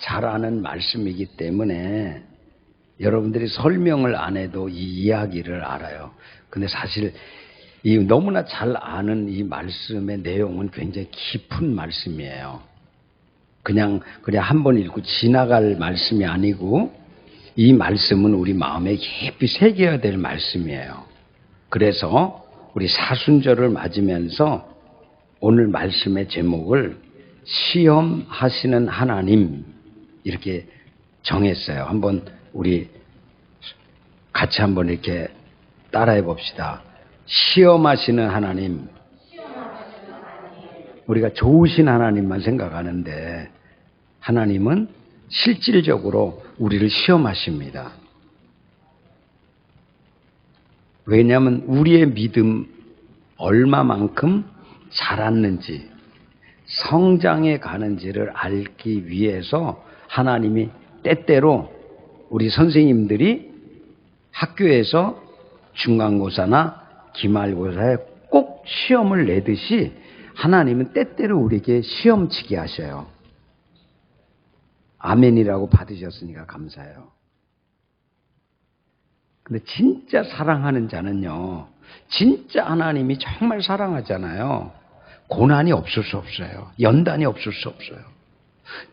잘 아는 말씀이기 때문에 여러분들이 설명을 안 해도 이 이야기를 알아요. 근데 사실 이 너무나 잘 아는 이 말씀의 내용은 굉장히 깊은 말씀이에요. 그냥 그냥 한번 읽고 지나갈 말씀이 아니고 이 말씀은 우리 마음에 깊이 새겨야 될 말씀이에요. 그래서 우리 사순절을 맞으면서 오늘 말씀의 제목을 시험하시는 하나님 이렇게 정했어요. 한번 우리 같이 한번 이렇게 따라해 봅시다. 시험하시는 하나님. 우리가 좋으신 하나님만 생각하는데 하나님은 실질적으로 우리를 시험하십니다. 왜냐하면 우리의 믿음 얼마만큼 자랐는지 성장해 가는지를 알기 위해서 하나님이 때때로 우리 선생님들이 학교에서 중간고사나 기말고사에 꼭 시험을 내듯이 하나님은 때때로 우리에게 시험치게 하셔요. 아멘이라고 받으셨으니까 감사해요. 근데 진짜 사랑하는 자는요, 진짜 하나님이 정말 사랑하잖아요. 고난이 없을 수 없어요. 연단이 없을 수 없어요.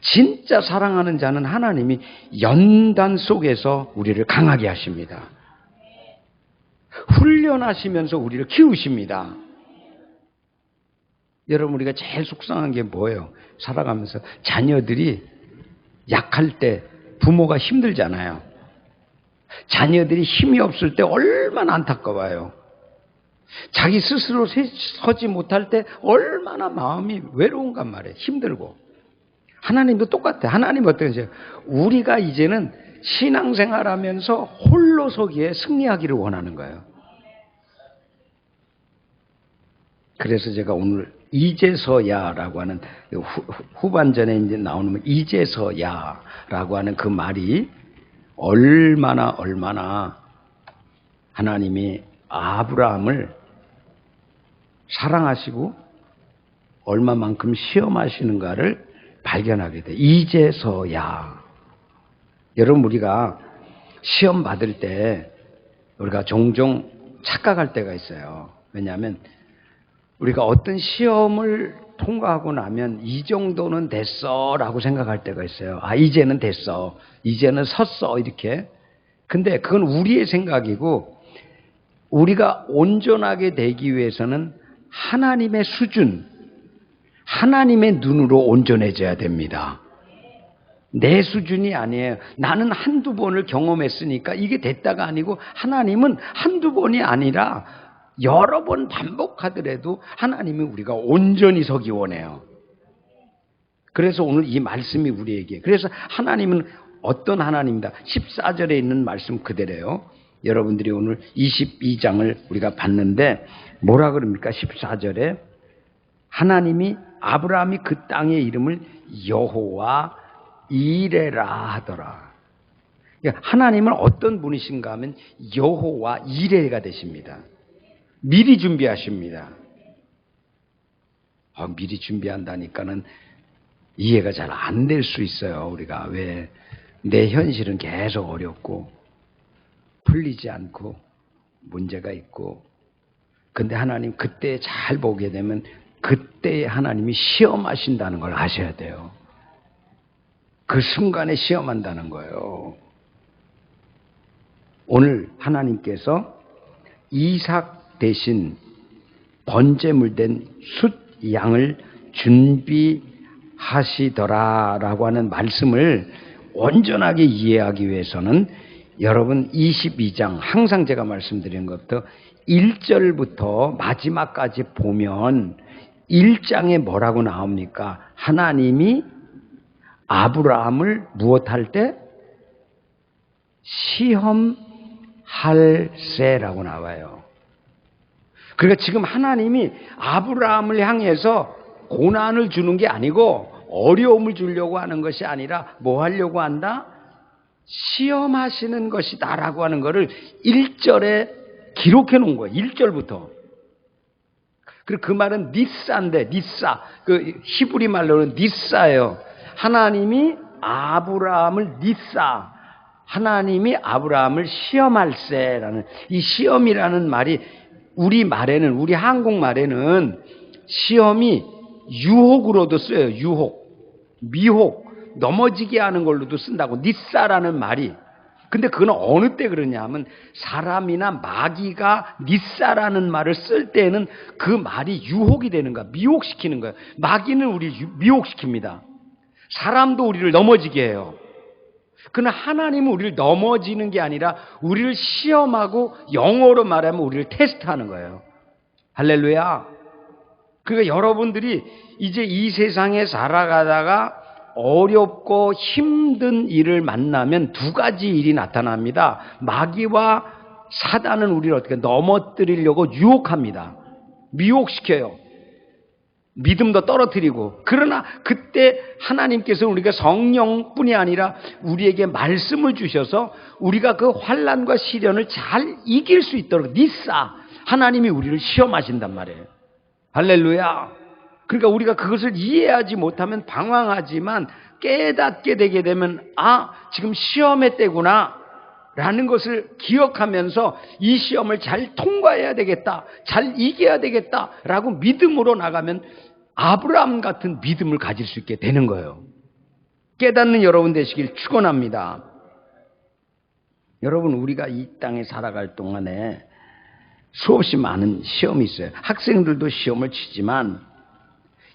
진짜 사랑하는 자는 하나님이 연단 속에서 우리를 강하게 하십니다. 훈련하시면서 우리를 키우십니다. 여러분, 우리가 제일 속상한 게 뭐예요? 살아가면서 자녀들이 약할 때 부모가 힘들잖아요. 자녀들이 힘이 없을 때 얼마나 안타까워요. 자기 스스로 서지 못할 때 얼마나 마음이 외로운간 말이에요. 힘들고. 하나님도 똑같아. 하나님 어떠세요? 우리가 이제는 신앙생활 하면서 홀로 서기에 승리하기를 원하는 거예요. 그래서 제가 오늘 이제서야라고 하는 후, 반전에 이제 나오는 이제서야라고 하는 그 말이 얼마나 얼마나 하나님이 아브라함을 사랑하시고 얼마만큼 시험하시는가를 발견하게 돼. 이제서야. 여러분 우리가 시험 받을 때 우리가 종종 착각할 때가 있어요. 왜냐하면 우리가 어떤 시험을 통과하고 나면 이 정도는 됐어 라고 생각할 때가 있어요. 아, 이제는 됐어. 이제는 섰어. 이렇게. 근데 그건 우리의 생각이고 우리가 온전하게 되기 위해서는 하나님의 수준, 하나님의 눈으로 온전해져야 됩니다. 내 수준이 아니에요. 나는 한두 번을 경험했으니까 이게 됐다가 아니고 하나님은 한두 번이 아니라 여러 번 반복하더라도 하나님이 우리가 온전히 서기 원해요. 그래서 오늘 이 말씀이 우리에게 그래서 하나님은 어떤 하나님이다. 14절에 있는 말씀 그대로요. 여러분들이 오늘 22장을 우리가 봤는데 뭐라 그럽니까? 14절에 하나님이 아브라함이 그 땅의 이름을 여호와 이레라 하더라. 그러니까 하나님은 어떤 분이신가 하면 여호와 이레가 되십니다. 미리 준비하십니다. 아, 미리 준비한다니까는 이해가 잘 안 될 수 있어요. 우리가 왜 내 현실은 계속 어렵고 풀리지 않고 문제가 있고 근데 하나님 그때 잘 보게 되면 그때 하나님이 시험하신다는 걸 아셔야 돼요. 그 순간에 시험한다는 거예요. 오늘 하나님께서 이삭 대신 번제물된 숫 양을 준비하시더라라고 하는 말씀을 온전하게 이해하기 위해서는 여러분 22장 항상 제가 말씀드린 것부터 1절부터 마지막까지 보면 1장에 뭐라고 나옵니까? 하나님이 아브라함을 무엇할 때? 시험할세라고 나와요. 그러니까 지금 하나님이 아브라함을 향해서 고난을 주는 게 아니고 어려움을 주려고 하는 것이 아니라 뭐 하려고 한다? 시험하시는 것이다 라고 하는 것을 1절에 기록해 놓은 거예요. 1절부터. 그리고 그 말은 니사인데, 니사. 그 히브리 말로는 니사예요. 하나님이 아브라함을 니사 하나님이 아브라함을 시험할세라는 이 시험이라는 말이 우리 말에는 우리 한국 말에는 시험이 유혹으로도 쓰여요. 유혹, 미혹, 넘어지게 하는 걸로도 쓴다고 니사라는 말이 근데 그건 어느 때 그러냐면 사람이나 마귀가 니사라는 말을 쓸 때는 그 말이 유혹이 되는 거야. 미혹시키는 거야. 마귀는 우리 미혹시킵니다. 사람도 우리를 넘어지게 해요. 그러나 하나님은 우리를 넘어지는 게 아니라 우리를 시험하고 영어로 말하면 우리를 테스트하는 거예요. 할렐루야. 그러니까 여러분들이 이제 이 세상에 살아가다가 어렵고 힘든 일을 만나면 두 가지 일이 나타납니다. 마귀와 사단은 우리를 어떻게 넘어뜨리려고 유혹합니다. 미혹시켜요. 믿음도 떨어뜨리고 그러나 그때 하나님께서 우리가 성령뿐이 아니라 우리에게 말씀을 주셔서 우리가 그 환란과 시련을 잘 이길 수 있도록 니사 하나님이 우리를 시험하신단 말이에요. 할렐루야. 그러니까 우리가 그것을 이해하지 못하면 방황하지만 깨닫게 되게 되면 아 지금 시험의 때구나 라는 것을 기억하면서 이 시험을 잘 통과해야 되겠다 잘 이겨야 되겠다 라고 믿음으로 나가면 아브라함 같은 믿음을 가질 수 있게 되는 거예요. 깨닫는 여러분 되시길 축원합니다. 여러분 우리가 이 땅에 살아갈 동안에 수없이 많은 시험이 있어요. 학생들도 시험을 치지만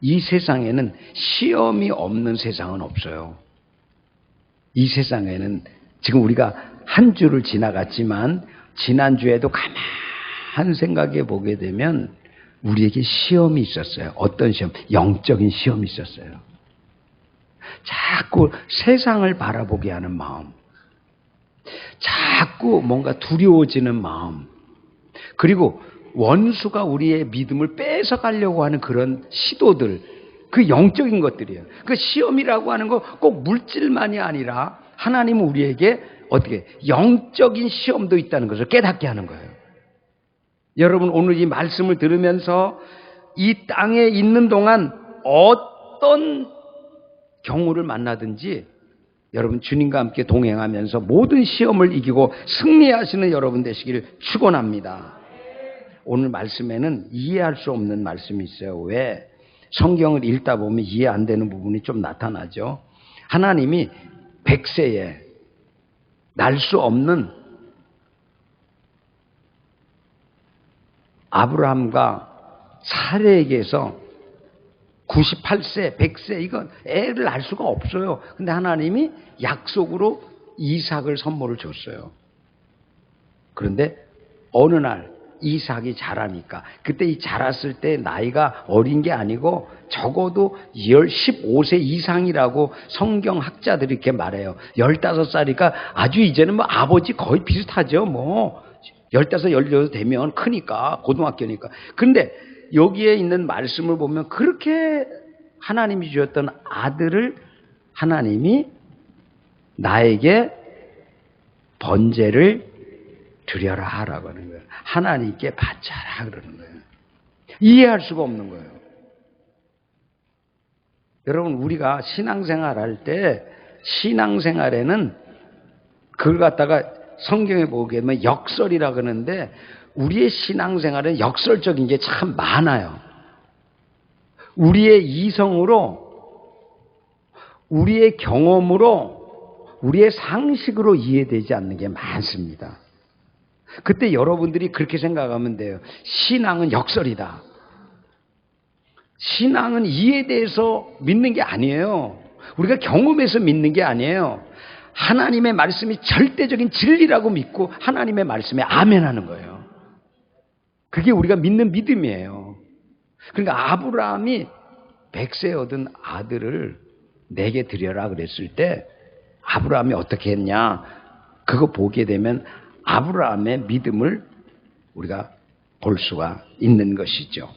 이 세상에는 시험이 없는 세상은 없어요. 이 세상에는 지금 우리가 한 주를 지나갔지만 지난주에도 가만 생각해 보게 되면 우리에게 시험이 있었어요. 어떤 시험? 영적인 시험이 있었어요. 자꾸 세상을 바라보게 하는 마음. 자꾸 뭔가 두려워지는 마음. 그리고 원수가 우리의 믿음을 뺏어가려고 하는 그런 시도들, 그 영적인 것들이에요. 그 시험이라고 하는 거 꼭 물질만이 아니라 하나님은 우리에게 어떻게 영적인 시험도 있다는 것을 깨닫게 하는 거예요. 여러분 오늘 이 말씀을 들으면서 이 땅에 있는 동안 어떤 경우를 만나든지 여러분 주님과 함께 동행하면서 모든 시험을 이기고 승리하시는 여러분 되시기를 축원합니다. 오늘 말씀에는 이해할 수 없는 말씀이 있어요. 왜? 성경을 읽다 보면 이해 안 되는 부분이 좀 나타나죠. 하나님이 백세에 날 수 없는 아브라함과 사례에게서 98세, 100세 이건 애를 낳을 수가 없어요. 근데 하나님이 약속으로 이삭을 선물을 줬어요. 그런데 어느 날 이삭이 자라니까 그때 이 자랐을 때 나이가 어린 게 아니고 적어도 15세 이상이라고 성경 학자들이 이렇게 말해요. 15살이니까 아주 이제는 뭐 아버지 거의 비슷하죠. 뭐 15, 16 되면 크니까 고등학교니까. 근데 여기에 있는 말씀을 보면 그렇게 하나님이 주셨던 아들을 하나님이 나에게 번제를 드려라 하라고 하는 거예요. 하나님께 바쳐라 그러는 거예요. 이해할 수가 없는 거예요. 여러분 우리가 신앙생활 할 때 신앙생활에는 그걸 갖다가 성경에 보게 되면 역설이라 그러는데 우리의 신앙생활은 역설적인 게 참 많아요. 우리의 이성으로 우리의 경험으로 우리의 상식으로 이해되지 않는 게 많습니다. 그때 여러분들이 그렇게 생각하면 돼요. 신앙은 역설이다. 신앙은 이에 대해서 믿는 게 아니에요. 우리가 경험해서 믿는 게 아니에요. 하나님의 말씀이 절대적인 진리라고 믿고 하나님의 말씀에 아멘 하는 거예요. 그게 우리가 믿는 믿음이에요. 그러니까 아브라함이 백세 얻은 아들을 내게 드려라 그랬을 때 아브라함이 어떻게 했냐? 그거 보게 되면 아브라함의 믿음을 우리가 볼 수가 있는 것이죠.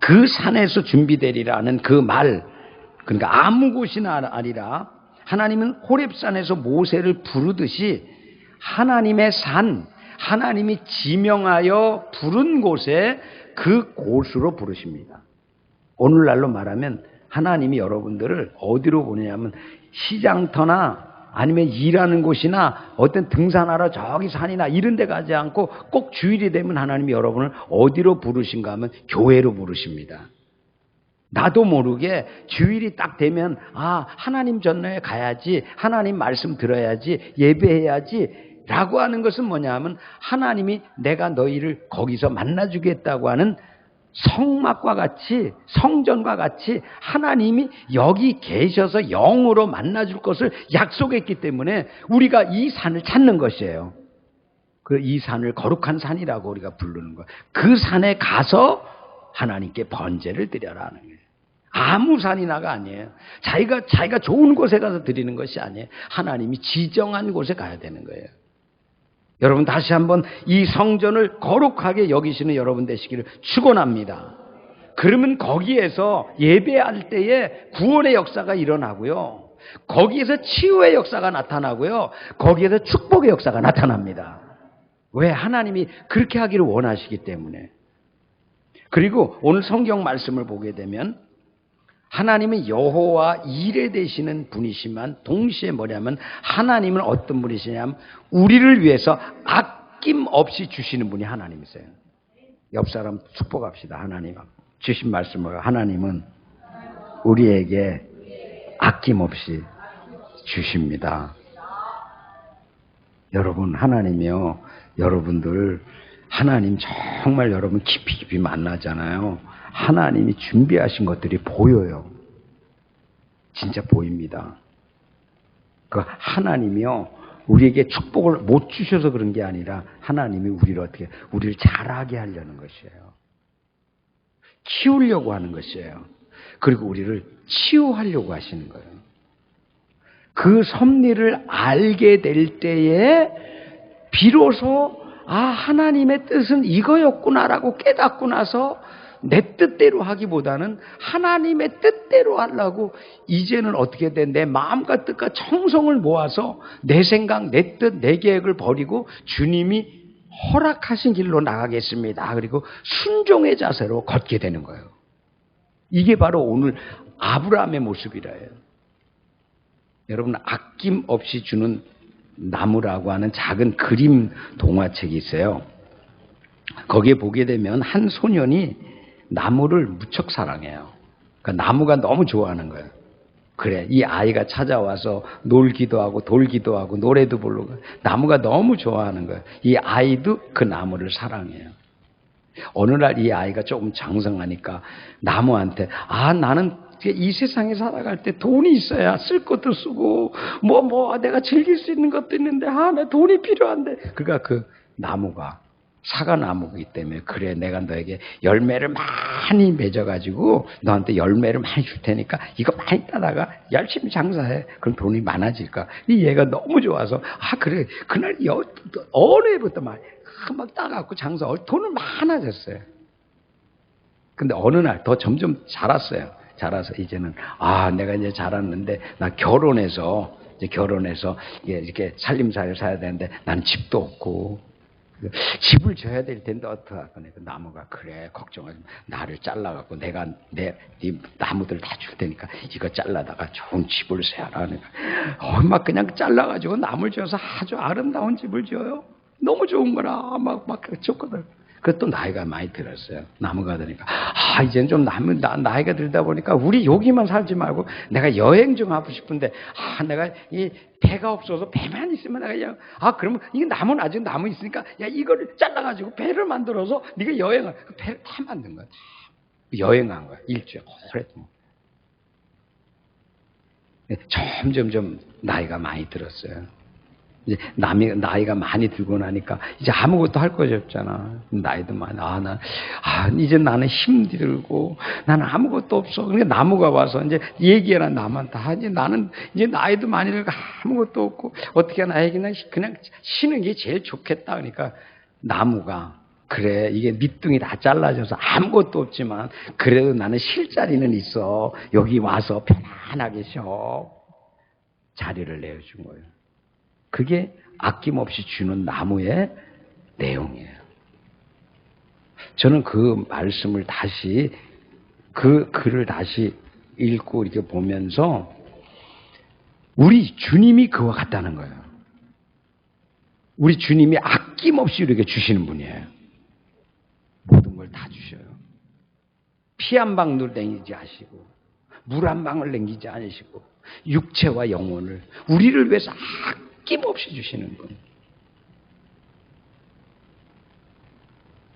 그 산에서 준비되리라는 그 말, 그러니까 아무 곳이나 아니라 하나님은 호렙산에서 모세를 부르듯이 하나님의 산, 하나님이 지명하여 부른 곳에 그 곳으로 부르십니다. 오늘날로 말하면 하나님이 여러분들을 어디로 보내냐면 시장터나 아니면 일하는 곳이나 어떤 등산하러 저기 산이나 이런 데 가지 않고 꼭 주일이 되면 하나님이 여러분을 어디로 부르신가 하면 교회로 부르십니다. 나도 모르게 주일이 딱 되면 아 하나님 전에 가야지 하나님 말씀 들어야지 예배해야지 라고 하는 것은 뭐냐 하면 하나님이 내가 너희를 거기서 만나 주겠다고 하는 성막과 같이 성전과 같이 하나님이 여기 계셔서 영으로 만나줄 것을 약속했기 때문에 우리가 이 산을 찾는 것이에요. 그 이 산을 거룩한 산이라고 우리가 부르는 거예요. 그 산에 가서 하나님께 번제를 드려라는 거예요. 아무 산이나가 아니에요. 자기가 자기가 좋은 곳에 가서 드리는 것이 아니에요. 하나님이 지정한 곳에 가야 되는 거예요. 여러분 다시 한번 이 성전을 거룩하게 여기시는 여러분 되시기를 축원합니다. 그러면 거기에서 예배할 때에 구원의 역사가 일어나고요. 거기에서 치유의 역사가 나타나고요. 거기에서 축복의 역사가 나타납니다. 왜 하나님이 그렇게 하기를 원하시기 때문에. 그리고 오늘 성경 말씀을 보게 되면 하나님은 여호와 일에 되시는 분이시만 동시에 뭐냐면 하나님은 어떤 분이시냐면 우리를 위해서 아낌없이 주시는 분이 하나님이세요. 옆 사람 축복합시다. 하나님 주신 말씀을 하나님은 우리에게 아낌없이 주십니다. 여러분 하나님이요. 여러분들 하나님 정말 여러분 깊이 깊이 만나잖아요. 하나님이 준비하신 것들이 보여요. 진짜 보입니다. 그 하나님이요. 우리에게 축복을 못 주셔서 그런 게 아니라 하나님이 우리를 어떻게 우리를 잘하게 하려는 것이에요. 키우려고 하는 것이에요. 그리고 우리를 치유하려고 하시는 거예요. 그 섭리를 알게 될 때에 비로소 아 하나님의 뜻은 이거였구나라고 깨닫고 나서 내 뜻대로 하기보다는 하나님의 뜻대로 하려고 이제는 어떻게 돼? 내 마음과 뜻과 청성을 모아서 내 생각, 내 뜻, 내 계획을 버리고 주님이 허락하신 길로 나가겠습니다. 그리고 순종의 자세로 걷게 되는 거예요. 이게 바로 오늘 아브라함의 모습이라요. 여러분 아낌없이 주는 나무라고 하는 작은 그림 동화책이 있어요. 거기에 보게 되면 한 소년이 나무를 무척 사랑해요. 그러니까 나무가 너무 좋아하는 거예요. 그래, 이 아이가 찾아와서 놀기도 하고 돌기도 하고 노래도 부르고 나무가 너무 좋아하는 거예요. 이 아이도 그 나무를 사랑해요. 어느 날 이 아이가 조금 장성하니까 나무한테 아 나는 이 세상에 살아갈 때 돈이 있어야 쓸 것도 쓰고 뭐뭐 뭐 내가 즐길 수 있는 것도 있는데 아나 돈이 필요한데 그가 그 나무가 사과나무이기 때문에 그래 내가 너에게 열매를 많이 맺어가지고 너한테 열매를 많이 줄 테니까 이거 많이 따다가 열심히 장사해. 그럼 돈이 많아질까? 이 얘가 너무 좋아서 아 그래. 그날 여, 어느 해부터 막, 막 따갖고 장사 돈을 많아졌어요. 근데 어느 날 더 점점 자랐어요. 자라서 이제는 아 내가 이제 자랐는데 나 결혼해서 이제 결혼해서 이렇게 살림살이를 사야 되는데 난 집도 없고 집을 줘야 될 텐데 어떡하거나 그 나무가 그래 걱정하지 마. 나를 잘라갖고 내가 내 네 나무들 다 줄 테니까 이거 잘라다가 좋은 집을 세워라. 엄마 그냥 잘라가지고 나무를 줘서 아주 아름다운 집을 줘요. 너무 좋은 거라 막막 줬거든. 그것도 나이가 많이 들었어요. 나무가 되니까. 아, 이제는 좀 나무, 나, 나이가 들다 보니까 우리 여기만 살지 말고 내가 여행 좀 하고 싶은데, 아, 내가 이 배가 없어서 배만 있으면 내가 그냥, 아, 그러면 이게 나무는 아직 나무 있으니까, 야, 이거를 잘라가지고 배를 만들어서 네가 여행을, 그 배를 다 만든 거야. 다. 여행한 거야. 일주일. 그래. 뭐. 점점 좀 나이가 많이 들었어요. 이제 남이, 나이가 많이 들고 나니까 이제 아무것도 할 것이 없잖아. 나이도 많이, 아, 나, 아, 이제 나는 힘들고 나는 아무것도 없어. 그러니까 나무가 와서 이제 얘기해라 나만 다. 이제 나는 이제 나이도 많이 들고 아무것도 없고 어떻게 하나 그냥, 그냥 쉬는 게 제일 좋겠다. 그러니까 나무가 그래 이게 밑둥이 다 잘라져서 아무것도 없지만 그래도 나는 쉴 자리는 있어. 여기 와서 편안하게 쉬어. 자리를 내어준 거예요. 그게 아낌없이 주는 나무의 내용이에요. 저는 그 말씀을 다시 그 글을 다시 읽고 이렇게 보면서 우리 주님이 그와 같다는 거예요. 우리 주님이 아낌없이 이렇게 주시는 분이에요. 모든 걸 다 주셔요. 피 한 방울 내기지 않으시고, 물 한 방울 남기지 않으시고, 육체와 영혼을 우리를 위해서 아낌없이 주시는 분.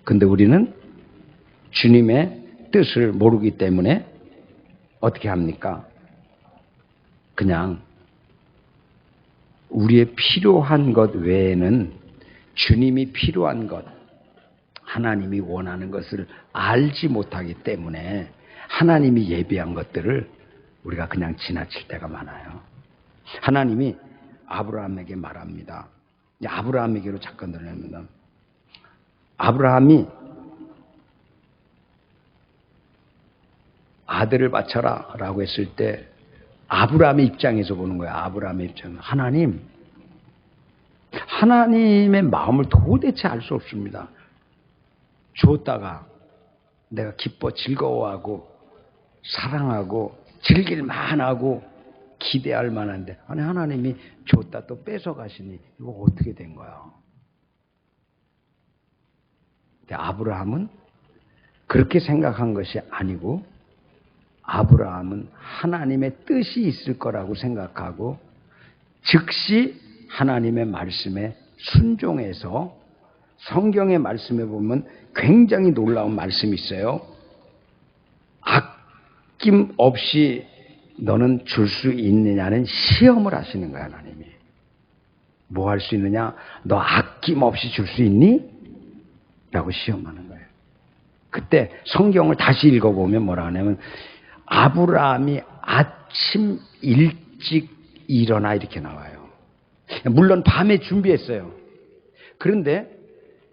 근데 우리는 주님의 뜻을 모르기 때문에 어떻게 합니까? 그냥 우리의 필요한 것 외에는 주님이 필요한 것, 하나님이 원하는 것을 알지 못하기 때문에 하나님이 예비한 것들을 우리가 그냥 지나칠 때가 많아요. 하나님이 아브라함에게 말합니다. 아브라함에게로 잠깐 들어갑니다. 아브라함이 아들을 바쳐라 라고 했을 때 아브라함의 입장에서 보는 거예요. 아브라함의 입장. 하나님, 하나님의 마음을 도대체 알 수 없습니다. 줬다가 내가 기뻐 즐거워하고 사랑하고 즐길만 하고 기대할 만한데 아니 하나님이 줬다 또 뺏어 가시니 이거 어떻게 된 거야? 근데 아브라함은 그렇게 생각한 것이 아니고 아브라함은 하나님의 뜻이 있을 거라고 생각하고 즉시 하나님의 말씀에 순종해서 성경의 말씀에 보면 굉장히 놀라운 말씀이 있어요. 아낌 없이 너는 줄 수 있느냐는 시험을 하시는 거야, 하나님이. 뭐 할 수 있느냐? 너 아낌 없이 줄 수 있니? 라고 시험하는 거예요. 그때 성경을 다시 읽어보면 뭐라 하냐면 아브라함이 아침 일찍 일어나 이렇게 나와요. 물론 밤에 준비했어요. 그런데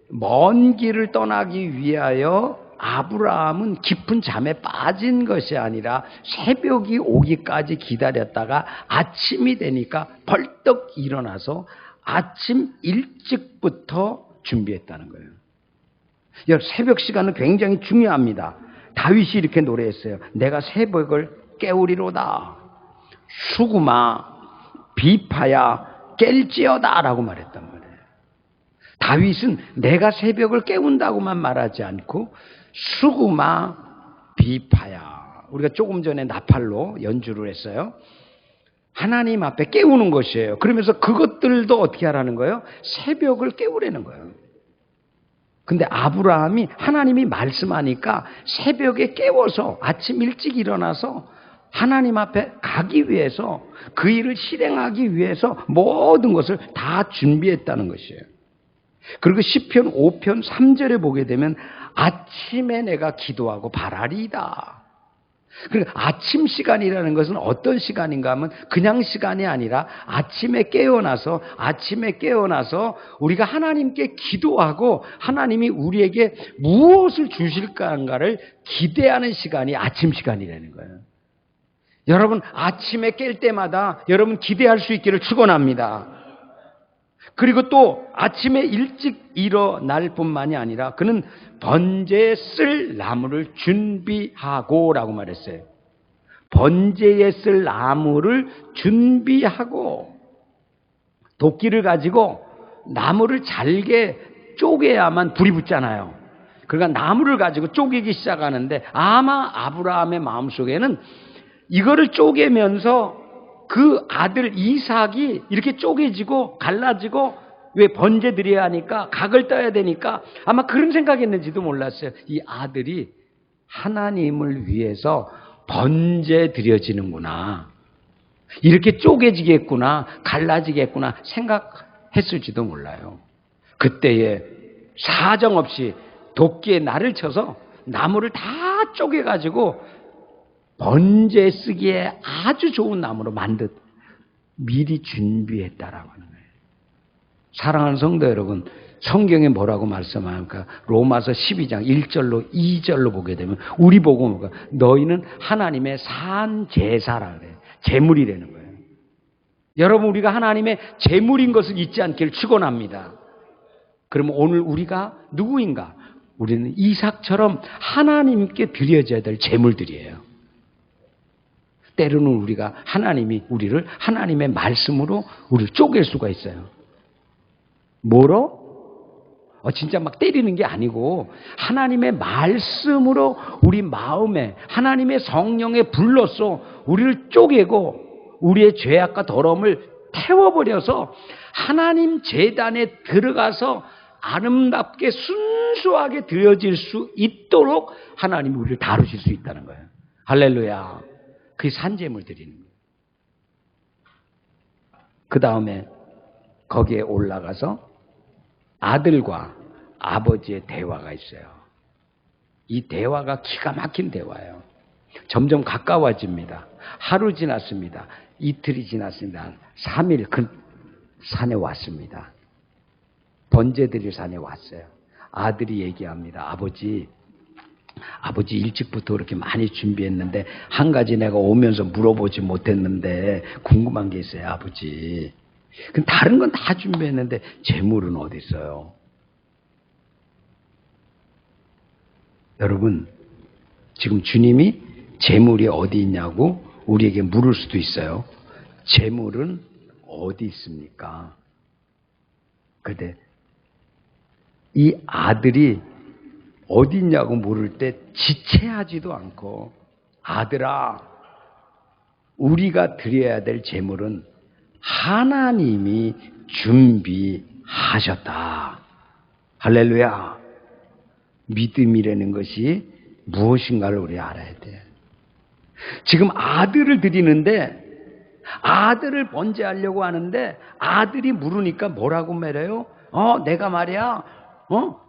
먼 길을 떠나기 위하여 아브라함은 깊은 잠에 빠진 것이 아니라 새벽이 오기까지 기다렸다가 아침이 되니까 벌떡 일어나서 아침 일찍부터 준비했다는 거예요. 새벽 시간은 굉장히 중요합니다. 다윗이 이렇게 노래했어요. 내가 새벽을 깨우리로다. 수구마 비파야 깰지어다 라고 말했단 말이에요. 다윗은 내가 새벽을 깨운다고만 말하지 않고 수구마 비파야. 우리가 조금 전에 나팔로 연주를 했어요. 하나님 앞에 깨우는 것이에요. 그러면서 그것들도 어떻게 하라는 거예요? 새벽을 깨우라는 거예요. 근데 아브라함이 하나님이 말씀하니까 새벽에 깨워서 아침 일찍 일어나서 하나님 앞에 가기 위해서 그 일을 실행하기 위해서 모든 것을 다 준비했다는 것이에요. 그리고 시편 5편 3절에 보게 되면 아침에 내가 기도하고 바라리이다. 아침 시간이라는 것은 어떤 시간인가 하면 그냥 시간이 아니라 아침에 깨어나서 아침에 깨어나서 우리가 하나님께 기도하고 하나님이 우리에게 무엇을 주실까를 기대하는 시간이 아침 시간이라는 거예요. 여러분 아침에 깰 때마다 여러분 기대할 수 있기를 축원합니다. 그리고 또 아침에 일찍 일어날 뿐만이 아니라 그는 번제에 쓸 나무를 준비하고 라고 말했어요. 번제에 쓸 나무를 준비하고 도끼를 가지고 나무를 잘게 쪼개야만 불이 붙잖아요. 그러니까 나무를 가지고 쪼개기 시작하는데 아마 아브라함의 마음속에는 이거를 쪼개면서 그 아들 이삭이 이렇게 쪼개지고 갈라지고 왜 번제 드려야 하니까 각을 떠야 되니까 아마 그런 생각했는지도 몰랐어요. 이 아들이 하나님을 위해서 번제 드려지는구나. 이렇게 쪼개지겠구나, 갈라지겠구나 생각했을지도 몰라요. 그때에 사정없이 도끼에 날을 쳐서 나무를 다 쪼개가지고 번제 쓰기에 아주 좋은 나무로 만든 미리 준비했다라고 하는 거예요. 사랑하는 성도 여러분, 성경에 뭐라고 말씀하니까 로마서 12장 1절로 2절로 보게 되면 우리 보고 뭐가 너희는 하나님의 산 제사라 그래요. 제물이라는 거예요. 여러분 우리가 하나님의 제물인 것을 잊지 않기를 축원합니다. 그러면 오늘 우리가 누구인가? 우리는 이삭처럼 하나님께 드려져야 될 제물들이에요. 때로는 우리가 하나님이 우리를 하나님의 말씀으로 우리를 쪼갤 수가 있어요. 뭐로? 어, 진짜 막 때리는 게 아니고 하나님의 말씀으로 우리 마음에 하나님의 성령에 불러서 우리를 쪼개고 우리의 죄악과 더러움을 태워버려서 하나님 재단에 들어가서 아름답게 순수하게 되어질 수 있도록 하나님이 우리를 다루실 수 있다는 거예요. 할렐루야. 그게 산재물 드리는 거예요. 그 다음에 거기에 올라가서 아들과 아버지의 대화가 있어요. 이 대화가 기가 막힌 대화예요. 점점 가까워집니다. 하루 지났습니다. 이틀이 지났습니다. 3일 그 산에 왔습니다. 번제들이 산에 왔어요. 아들이 얘기합니다. 아버지, 아버지 일찍부터 그렇게 많이 준비했는데 한 가지 내가 오면서 물어보지 못했는데 궁금한 게 있어요, 아버지. 그 다른 건 다 준비했는데 재물은 어디 있어요? 여러분, 지금 주님이 재물이 어디 있냐고 우리에게 물을 수도 있어요. 재물은 어디 있습니까? 근데 이 아들이 어디 있냐고 물을 때 지체하지도 않고 아들아 우리가 드려야 될 재물은 하나님이 준비하셨다. 할렐루야. 믿음이라는 것이 무엇인가를 우리 알아야 돼. 지금 아들을 드리는데 아들을 번제하려고 하는데 아들이 물으니까 뭐라고 말해요? 어, 내가 말이야. 어?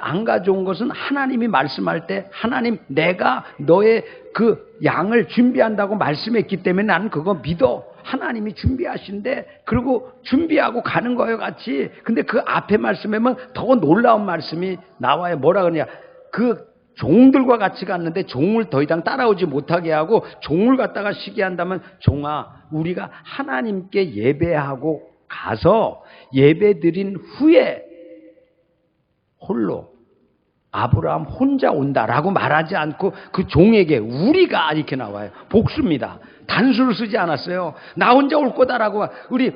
안 가져온 것은 하나님이 말씀할 때 하나님 내가 너의 그 양을 준비한다고 말씀했기 때문에 나는 그거 믿어. 하나님이 준비하신데 그리고 준비하고 가는 거예요 같이. 근데 그 앞에 말씀에만 더 놀라운 말씀이 나와요. 뭐라 그러냐? 그 종들과 같이 갔는데 종을 더 이상 따라오지 못하게 하고 종을 갖다가 시게 한다면 종아 우리가 하나님께 예배하고 가서 예배 드린 후에 홀로 아브라함 혼자 온다라고 말하지 않고 그 종에게 우리가 이렇게 나와요. 복수입니다. 단수를 쓰지 않았어요. 나 혼자 올 거다라고 우리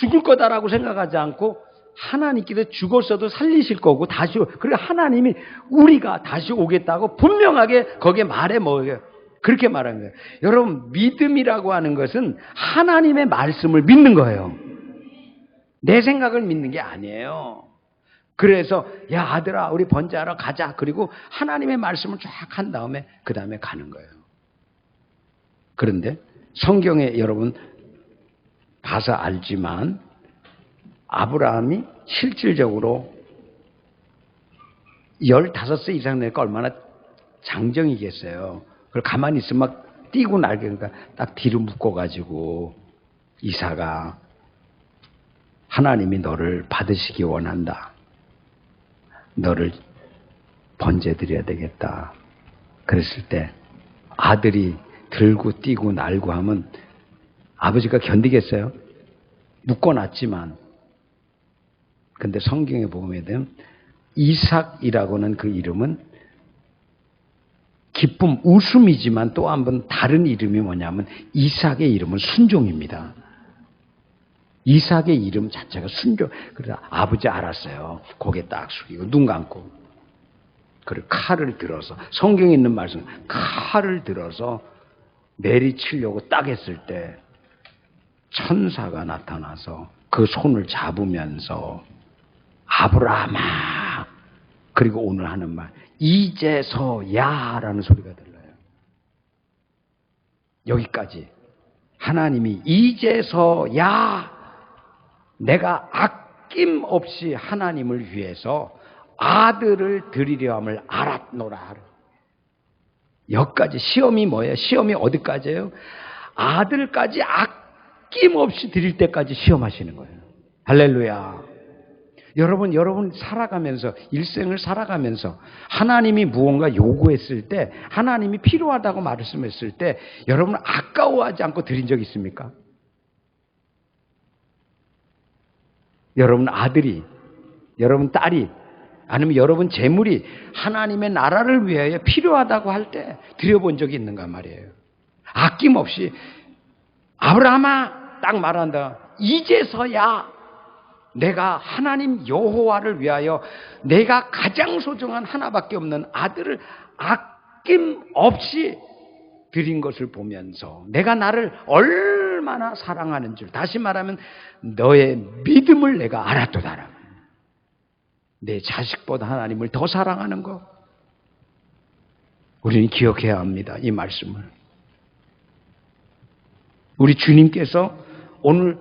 죽을 거다라고 생각하지 않고 하나님께서 죽었어도 살리실 거고 다시 그래 하나님이 우리가 다시 오겠다고 분명하게 거기에 말해 먹어요. 그렇게 말한 거예요. 여러분 믿음이라고 하는 것은 하나님의 말씀을 믿는 거예요. 내 생각을 믿는 게 아니에요. 그래서 야 아들아 우리 번제하러 가자. 그리고 하나님의 말씀을 쫙 한 다음에 그 다음에 가는 거예요. 그런데 성경에 여러분 봐서 알지만 아브라함이 실질적으로 15세 이상 되니까 얼마나 장정이겠어요. 그걸 가만히 있으면 막 뛰고 날개니까 딱 뒤로 묶어가지고 이사가 하나님이 너를 받으시기 원한다. 너를 번제 드려야 되겠다. 그랬을 때 아들이 들고 뛰고 날고 하면 아버지가 견디겠어요? 묶어놨지만 근데 성경에 보면 이삭이라고는 그 이름은 기쁨, 웃음이지만 또 한 번 다른 이름이 뭐냐면 이삭의 이름은 순종입니다. 이삭의 이름 자체가 순종. 그래서 아버지 알았어요. 고개 딱 숙이고 눈 감고. 그리고 칼을 들어서 성경에 있는 말씀 칼을 들어서 내리치려고 딱 했을 때 천사가 나타나서 그 손을 잡으면서 아브라함아 그리고 오늘 하는 말 이제서야라는 소리가 들려요. 여기까지 하나님이 이제서야 내가 아낌없이 하나님을 위해서 아들을 드리려 함을 알았노라. 여기까지 시험이 뭐예요? 시험이 어디까지예요? 아들까지 아낌없이 드릴 때까지 시험하시는 거예요. 할렐루야. 여러분, 여러분 살아가면서, 일생을 살아가면서 하나님이 무언가 요구했을 때, 하나님이 필요하다고 말씀했을 때, 여러분 아까워하지 않고 드린 적 있습니까? 여러분 아들이, 여러분 딸이, 아니면 여러분 재물이 하나님의 나라를 위하여 필요하다고 할 때 드려본 적이 있는가 말이에요. 아낌없이 아브라함아 딱 말한다. 이제서야 내가 하나님 여호와를 위하여 내가 가장 소중한 하나밖에 없는 아들을 아낌없이 드린 것을 보면서 내가 나를 얼 마나 사랑하는 줄 다시 말하면 너의 믿음을 내가 알았도다라. 내 자식보다 하나님을 더 사랑하는 것. 우리는 기억해야 합니다. 이 말씀을. 우리 주님께서 오늘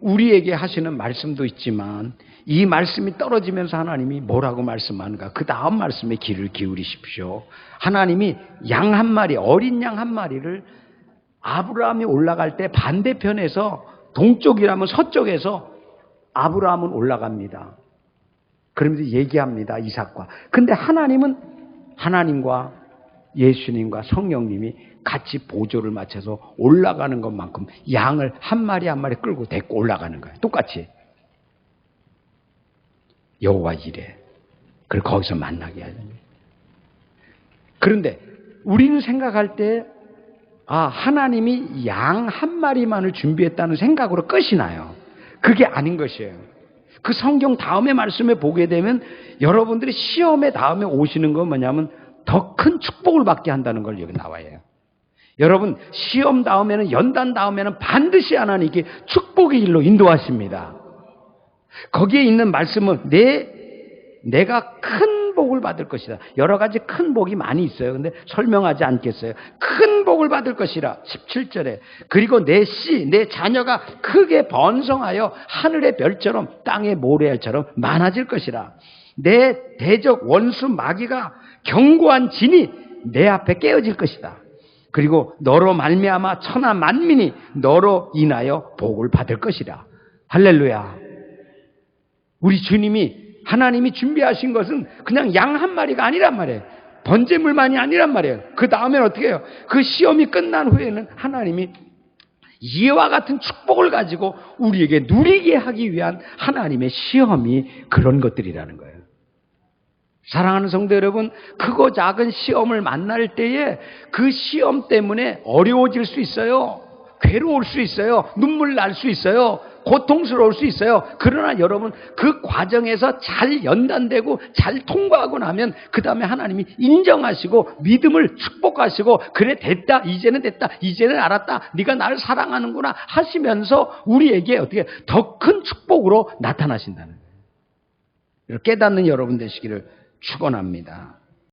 우리에게 하시는 말씀도 있지만 이 말씀이 떨어지면서 하나님이 뭐라고 말씀하는가? 그 다음 말씀에 귀를 기울이십시오. 하나님이 양 한 마리, 어린 양 한 마리를 아브라함이 올라갈 때 반대편에서 동쪽이라면 서쪽에서 아브라함은 올라갑니다. 그러면서 얘기합니다. 이삭과. 근데 하나님은 하나님과 예수님과 성령님이 같이 보조를 맞춰서 올라가는 것만큼 양을 한 마리 한 마리 끌고 데리고 올라가는 거예요. 똑같이. 여호와 이래. 그걸 거기서 만나게 됩니다. 그런데 우리는 생각할 때 아, 하나님이 양 한 마리만을 준비했다는 생각으로 끝이 나요. 그게 아닌 것이에요. 그 성경 다음에 말씀에 보게 되면 여러분들이 시험에 다음에 오시는 건 뭐냐면 더 큰 축복을 받게 한다는 걸 여기 나와요. 여러분, 시험 다음에는, 연단 다음에는 반드시 하나님께 축복의 일로 인도하십니다. 거기에 있는 말씀은 내, 내가 큰 복을 받을 것이다. 여러 가지 큰 복이 많이 있어요. 근데 설명하지 않겠어요. 큰 복을 받을 것이라. 17절에. 그리고 내 씨, 내 자녀가 크게 번성하여 하늘의 별처럼 땅의 모래알처럼 많아질 것이라. 내 대적 원수 마귀가 견고한 진이 내 앞에 깨어질 것이다. 그리고 너로 말미암아 천하 만민이 너로 인하여 복을 받을 것이라. 할렐루야. 우리 주님이 하나님이 준비하신 것은 그냥 양 한 마리가 아니란 말이에요. 번제물만이 아니란 말이에요. 그 다음엔 어떻게 해요? 그 시험이 끝난 후에는 하나님이 이와 같은 축복을 가지고 우리에게 누리게 하기 위한 하나님의 시험이 그런 것들이라는 거예요. 사랑하는 성도 여러분, 크고 작은 시험을 만날 때에 그 시험 때문에 어려워질 수 있어요. 괴로울 수 있어요. 눈물 날 수 있어요. 고통스러울 수 있어요. 그러나 여러분, 그 과정에서 잘 연단되고 잘 통과하고 나면 그 다음에 하나님이 인정하시고 믿음을 축복하시고 그래 됐다. 이제는 됐다. 이제는 알았다. 네가 나를 사랑하는구나 하시면서 우리에게 어떻게 더 큰 축복으로 나타나신다는 거예요. 깨닫는 여러분 되시기를 축원합니다.